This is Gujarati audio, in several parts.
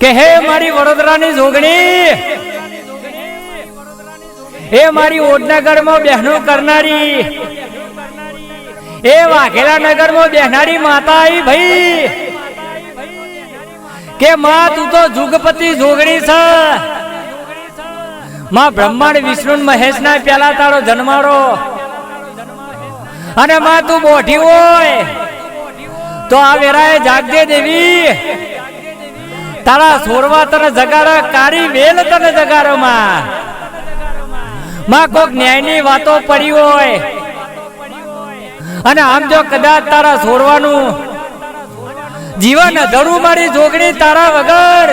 કે હે મારી વડોદરાની જોગણી? એ મારી ઓડનગરમાં બહેનો કરનારી? એ વાઘેલા નગરમાં બેહનારી માતા આવી ભાઈ? કે માં, તું તો જુગપતિ જોગણી છે. માં બ્રહ્માંડ વિષ્ણુ મહેશ ના પેલા તારો જન્મારો. અને માં, તું મોઢી હોય. તો આ વેરાએ જાગજે દેવી. તારા સોરવા તને જગાડે કારી વેલ તને જગાડે માં. માં કોક ન્યાયની વાતો પડી હોય. અને આમ જો કદાચ તારા છોડવાનું જીવન ધરું મારી જોગણી તારા વગર.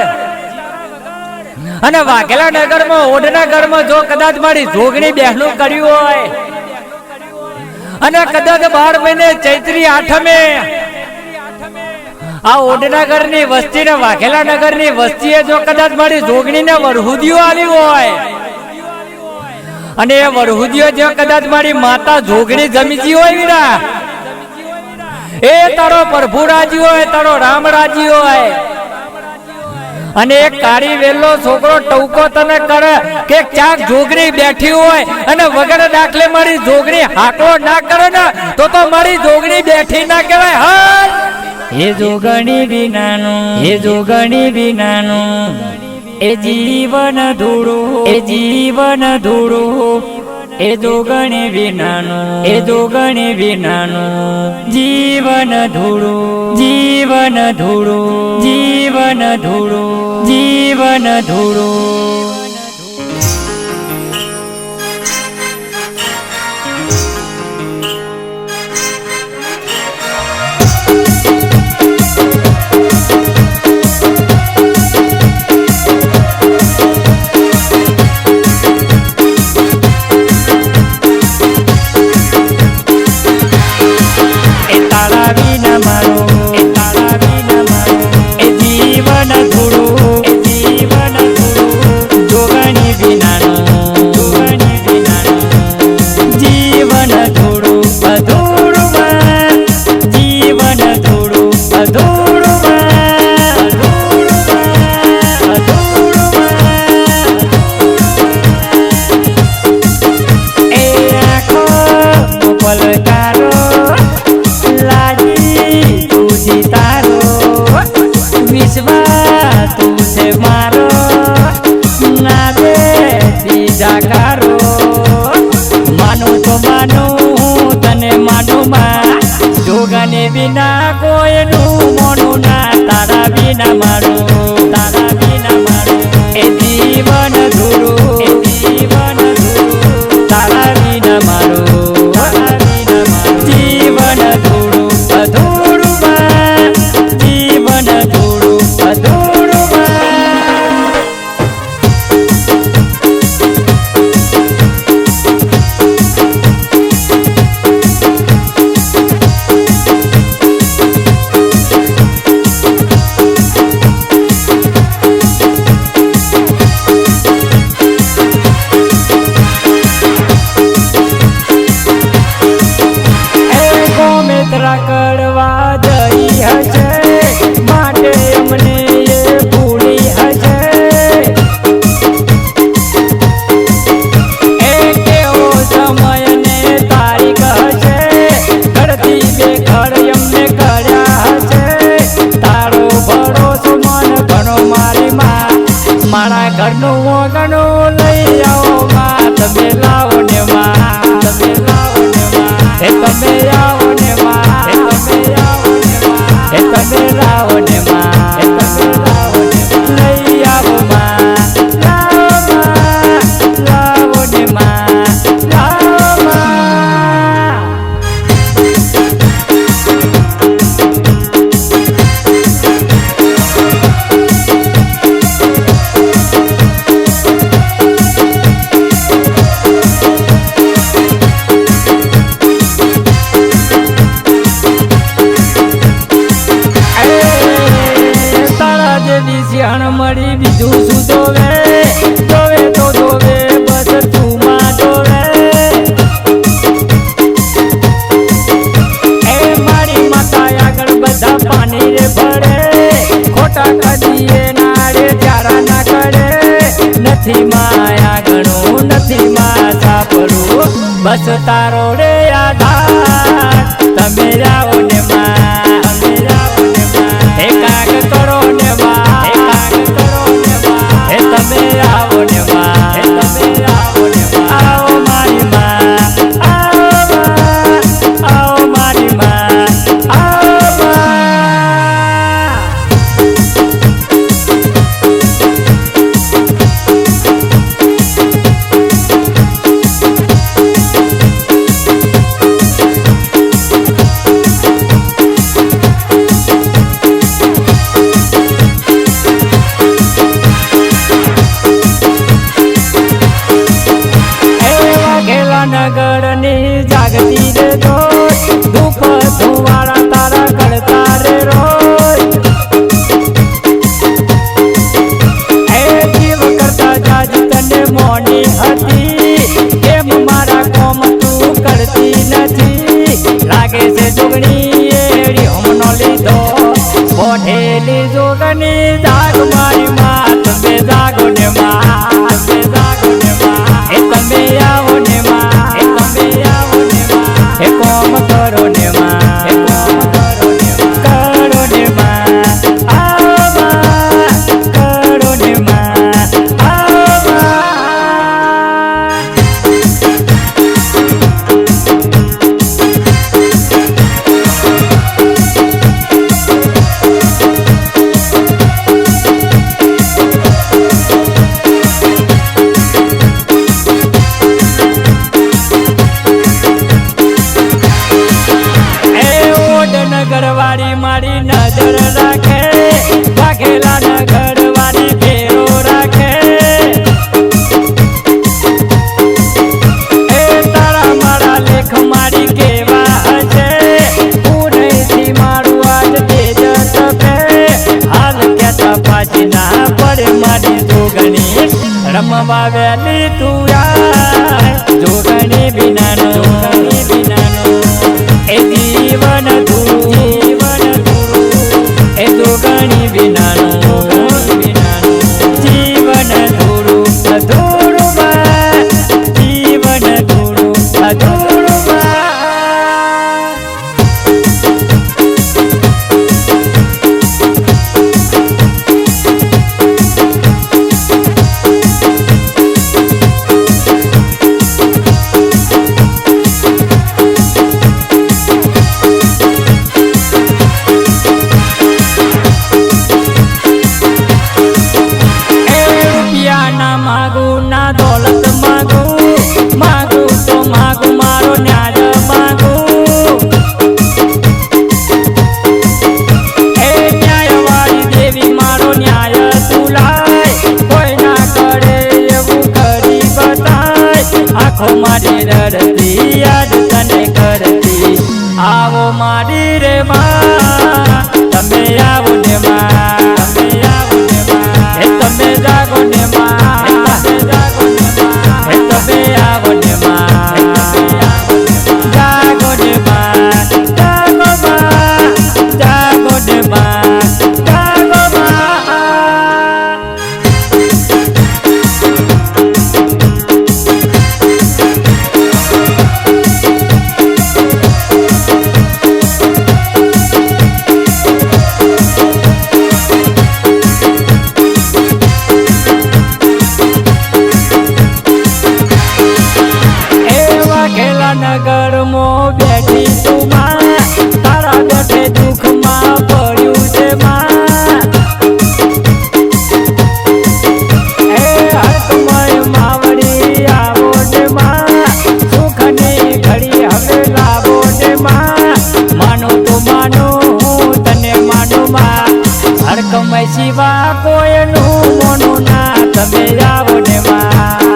અને વાઘેલા નગરમાં, ઓઢના ઘરમાં જો કદાચ મારી જોગણી બહેનું કર્યું હોય. અને કદાચ બાર મહિને ચૈત્રી આઠમે આ ઓડનગરની વસ્તી ને વાઘેલા નગરની વસ્તીએ જો કદાચ મારી જોગણી ને વરહુદીઓ આવી હોય. અને એ વરહુદીઓ જો કદાચ મારી માતા જોગણી જમીજી હોય વીરા એ તારો પ્રભુ રાજી હોય, તારો રામ રાજી હોય. અને એક કાળી વેલો છોકરો ટવકો તને કરે કે ક્યાંક જોગણી બેઠી હોય અને વગર દાખલે મારી જોગણી હાકો ના કરે ને, તો તો મારી જોગણી બેઠી ના કહેવાય. હા હે જોગણી વિનાનું એ જોગણી વિનાનું એ જીવન ધૂળું એ જીવન ધૂળું એ જોગણી વિનાનું એ જોગણી વિનાનું જીવન ધૂળું જીવન ધૂળું જીવન ધૂળું જીવન ધૂળું વિના કોઈનું મોનું ના તારા વિના મારું no one I know બસ તારો રે આધાર. জীবনে ઘરવાળી મારી નજર રાખે. રાખેલા ના ઘરવાળી ઘેરો રાખે. એ તારા મારા લેખ મારી કેવા હશે? હું મારું આજ તેજ તપે હાલ ક્યાં તપાસી ના પડે મારી જોગણી રમવા વેલી તું Oh my ખેલા નગર મો બેઠી તું માં. તારા બેઠે દુઃખમાં. પડ્યું છે શિવા કોઈનું મોનું ના, તમે આવો ને માં.